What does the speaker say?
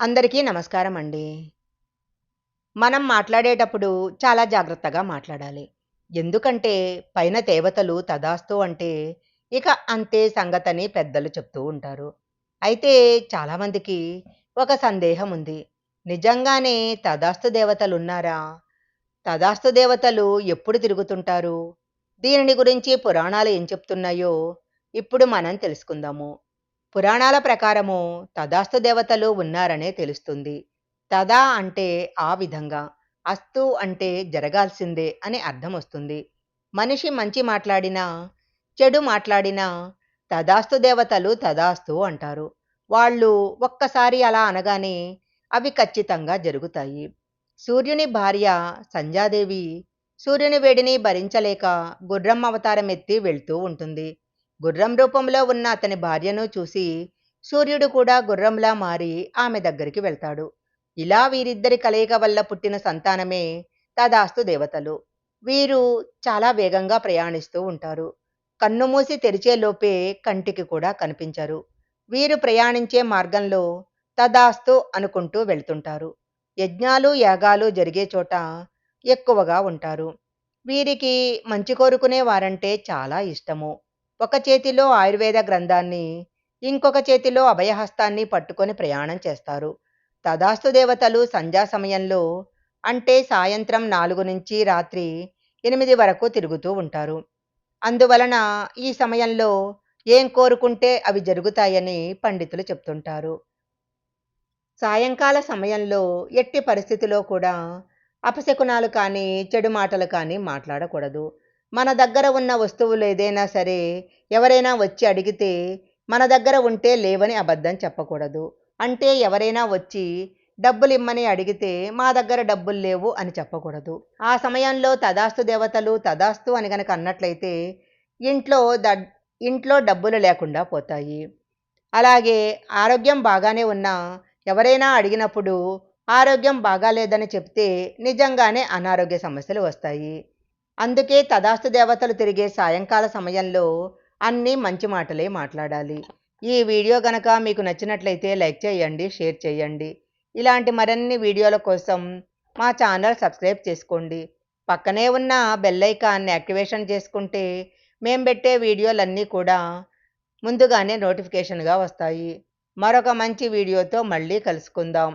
అందరికీ నమస్కారం అండి. మనం మాట్లాడేటప్పుడు చాలా జాగ్రత్తగా మాట్లాడాలి. ఎందుకంటే పైన దేవతలు తదాస్తు అంటే ఇక అంతే సంగతని పెద్దలు చెప్తూ ఉంటారు. అయితే చాలామందికి ఒక సందేహం ఉంది. నిజంగానే తదాస్తు దేవతలు ఉన్నారా తదాస్తు దేవతలు ఎప్పుడు తిరుగుతుంటారు? దీనిని గురించి పురాణాలు ఏం చెప్తున్నాయో ఇప్పుడు మనం తెలుసుకుందాము. పురాణాల ప్రకారము తదాస్తు దేవతలు ఉన్నారనే తెలుస్తుంది. తదా అంటే ఆ విధంగా అస్తు అంటే జరగాల్సిందే అని అర్థం వస్తుంది. మనిషి మంచి మాట్లాడినా చెడు మాట్లాడినా తదాస్తు దేవతలు తదాస్తు అంటారు. వాళ్ళు ఒక్కసారి అలా అనగానే అవి ఖచ్చితంగా జరుగుతాయి. సూర్యుని భార్య సంధ్యాదేవి సూర్యుని వేడిని భరించలేక గుర్రం అవతారం ఎత్తి వెళ్తూ ఉంటుంది. గుర్రం రూపంలో ఉన్న అతని భార్యను చూసి సూర్యుడు కూడా గుర్రంలా మారి ఆమె దగ్గరికి వెళ్తాడు. ఇలా వీరిద్దరి కలయిక వల్ల పుట్టిన సంతానమే తదాస్తు దేవతలు. వీరు చాలా వేగంగా ప్రయాణిస్తూ ఉంటారు. కన్ను మూసి తెరిచేలోపే కంటికి కూడా కనిపించరు. వీరు ప్రయాణించే మార్గంలో తదాస్తు అనుకుంటూ వెళ్తుంటారు. యజ్ఞాలు యాగాలు జరిగే చోట ఎక్కువగా ఉంటారు. వీరికి మంచి కోరుకునే వారంటే చాలా ఇష్టము. ఒక చేతిలో ఆయుర్వేద గ్రంథాన్ని ఇంకొక చేతిలో అభయహస్తాన్ని పట్టుకొని ప్రయాణం చేస్తారు. తదాస్తు దేవతలు సంధ్యా సమయంలో అంటే సాయంత్రం నాలుగు నుంచి రాత్రి ఎనిమిది వరకు తిరుగుతూ ఉంటారు. అందువలన ఈ సమయంలో ఏం కోరుకుంటే అవి జరుగుతాయని పండితులు చెప్తుంటారు. సాయంకాల సమయంలో ఎట్టి పరిస్థితిలో కూడా అపశకునాలు కానీ చెడు మాటలు కానీ మాట్లాడకూడదు. మన దగ్గర ఉన్న వస్తువులు ఏదైనా సరే ఎవరైనా వచ్చి అడిగితే మన దగ్గర ఉంటే లేవని అబద్ధం చెప్పకూడదు. అంటే ఎవరైనా వచ్చి డబ్బులు ఇమ్మని అడిగితే మా దగ్గర డబ్బులు లేవు అని చెప్పకూడదు. ఆ సమయంలో తదాస్తు దేవతలు తదాస్తు అని కనుక అన్నట్లయితే ఇంట్లో ద ఇంట్లో డబ్బులు లేకుండా పోతాయి. అలాగే ఆరోగ్యం బాగానే ఉన్నా ఎవరైనా అడిగినప్పుడు ఆరోగ్యం బాగాలేదని చెప్తే నిజంగానే అనారోగ్య సమస్యలు వస్తాయి. అందుకే తదాస్తు దేవతలు తిరిగే సాయంకాల సమయంలో అన్నీ మంచి మాటలే మాట్లాడాలి. ఈ వీడియో గనక మీకు నచ్చినట్లయితే లైక్ చేయండి షేర్ చేయండి. ఇలాంటి మరిన్ని వీడియోల కోసం మా ఛానల్ సబ్స్క్రైబ్ చేసుకోండి. పక్కనే ఉన్న బెల్ ఐకాన్ని యాక్టివేషన్ చేసుకుంటే మేము పెట్టే వీడియోలన్నీ కూడా ముందుగానే నోటిఫికేషన్గా వస్తాయి. మరొక మంచి వీడియోతో మళ్ళీ కలుసుకుందాం.